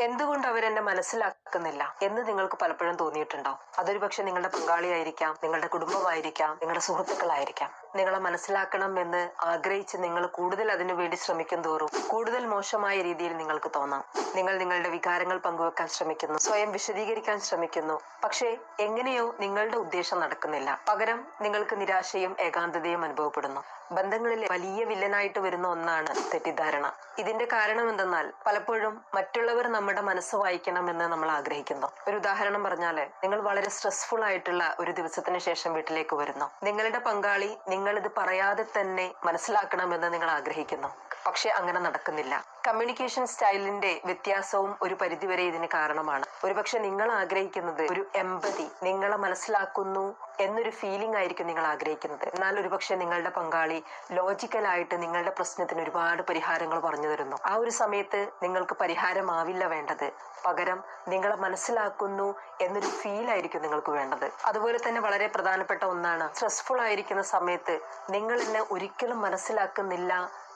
എന്തുകൊണ്ട് അവരെന്നെ മനസ്സിലാക്കുന്നില്ല എന്ന് നിങ്ങൾക്ക് പലപ്പോഴും തോന്നിയിട്ടുണ്ടോ അതൊരു പക്ഷെ നിങ്ങളുടെ പങ്കാളിയായിരിക്കാം നിങ്ങളുടെ കുടുംബമായിരിക്കാം നിങ്ങളുടെ സുഹൃത്തുക്കളായിരിക്കാം. നിങ്ങളെ മനസ്സിലാക്കണം എന്ന് ആഗ്രഹിച്ച് നിങ്ങൾ കൂടുതൽ അതിനു വേണ്ടി ശ്രമിക്കും തോറും കൂടുതൽ മോശമായ രീതിയിൽ നിങ്ങൾക്ക് തോന്നാം. നിങ്ങൾ നിങ്ങളുടെ വികാരങ്ങൾ പങ്കുവെക്കാൻ ശ്രമിക്കുന്നു സ്വയം വിശദീകരിക്കാൻ ശ്രമിക്കുന്നു. പക്ഷേ എങ്ങനെയോ നിങ്ങളുടെ ഉദ്ദേശം നടക്കുന്നില്ല. പകരം നിങ്ങൾക്ക് നിരാശയും ഏകാന്തതയും അനുഭവപ്പെടുന്നു. ബന്ധങ്ങളിൽ വലിയ വില്ലനായിട്ട് വരുന്ന ഒന്നാണ് തെറ്റിദ്ധാരണ. ഇതിന്റെ കാരണം എന്തെന്നാൽ പലപ്പോഴും മറ്റുള്ളവർ നമ്മുടെ മനസ്സ് വായിക്കണമെന്ന് നമ്മൾ ആഗ്രഹിക്കുന്നു. ഒരു ഉദാഹരണം പറഞ്ഞാൽ നിങ്ങൾ വളരെ സ്ട്രെസ്ഫുൾ ആയിട്ടുള്ള ഒരു ദിവസത്തിന് ശേഷം വീട്ടിലേക്ക് വരുന്നു. നിങ്ങളുടെ പങ്കാളി നിങ്ങൾ ഇത് പറയാതെ തന്നെ മനസ്സിലാക്കണമെന്ന് നിങ്ങൾ ആഗ്രഹിക്കുന്നു. പക്ഷെ അങ്ങനെ നടക്കുന്നില്ല. കമ്മ്യൂണിക്കേഷൻ സ്റ്റൈലിന്റെ വ്യത്യാസവും ഒരു പരിധിവരെ ഇതിന് കാരണമാണ്. ഒരുപക്ഷെ നിങ്ങൾ ആഗ്രഹിക്കുന്നത് ഒരു എമ്പതി നിങ്ങളെ മനസ്സിലാക്കുന്നു എന്നൊരു ഫീലിംഗ് ആയിരിക്കും നിങ്ങൾ ആഗ്രഹിക്കുന്നത്. എന്നാൽ ഒരുപക്ഷെ നിങ്ങളുടെ പങ്കാളി ലോജിക്കലായിട്ട് നിങ്ങളുടെ പ്രശ്നത്തിന് ഒരുപാട് പരിഹാരങ്ങൾ പറഞ്ഞു തരുന്നു. ആ ഒരു സമയത്ത് നിങ്ങൾക്ക് പരിഹാരമാവില്ല വേണ്ടത്. പകരം നിങ്ങളെ മനസ്സിലാക്കുന്നു എന്നൊരു ഫീൽ ആയിരിക്കും നിങ്ങൾക്ക് വേണ്ടത്. അതുപോലെ തന്നെ വളരെ പ്രധാനപ്പെട്ട ഒന്നാണ് സ്ട്രെസ്ഫുൾ ആയിരിക്കുന്ന സമയത്ത് നിങ്ങൾ എന്നെ ഒരിക്കലും മനസ്സിലാക്കുന്നില്ല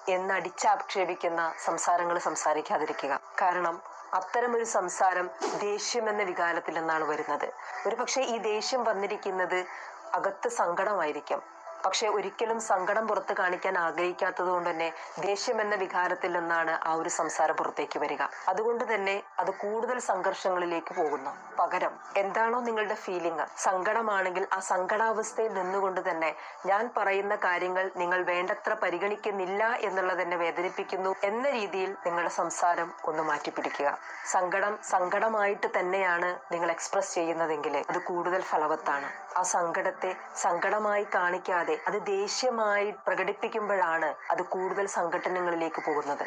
എന്ന് അടിച്ചാക്ഷേപിക്കുന്ന സംസാരങ്ങൾ സംസാരിക്കാതിരിക്കുക. കാരണം അത്തരം ഒരു സംസാരം ദേഷ്യം എന്ന വികാരത്തിൽ നിന്നാണ് വരുന്നത്. ഒരു പക്ഷേ ഈ ദേഷ്യം വന്നിരിക്കുന്നത് അകത്ത് സങ്കടമായിരിക്കും. പക്ഷെ ഒരിക്കലും സങ്കടം പുറത്ത് കാണിക്കാൻ ആഗ്രഹിക്കാത്തത് കൊണ്ട് തന്നെ ദേഷ്യം എന്ന വികാരത്തിൽ നിന്നാണ് ആ ഒരു സംസാരം പുറത്തേക്ക് വരിക. അതുകൊണ്ട് തന്നെ അത് കൂടുതൽ സംഘർഷങ്ങളിലേക്ക് പോകുന്നു. പകരം എന്താണോ നിങ്ങളുടെ ഫീലിംഗ് സങ്കടമാണെങ്കിൽ ആ സങ്കടാവസ്ഥയിൽ നിന്നുകൊണ്ട് തന്നെ ഞാൻ പറയുന്ന കാര്യങ്ങൾ നിങ്ങൾ വേണ്ടത്ര പരിഗണിക്കുന്നില്ല എന്നുള്ളത് എന്നെ വേദനിപ്പിക്കുന്നു എന്ന രീതിയിൽ നിങ്ങളുടെ സംസാരം ഒന്ന് മാറ്റിപ്പിടിക്കുക. സങ്കടം സങ്കടമായിട്ട് തന്നെയാണ് നിങ്ങൾ എക്സ്പ്രസ് ചെയ്യുന്നതെങ്കിൽ അത് കൂടുതൽ ഫലവത്താണ് ആ സങ്കടത്തെ സങ്കടമായി കാണിക്കാതെ അത് ദേഷ്യമായി പ്രകടിപ്പിക്കുമ്പോഴാണ് അത് കൂടുതൽ സംഘടനകളിലേക്ക് പോകുന്നത്.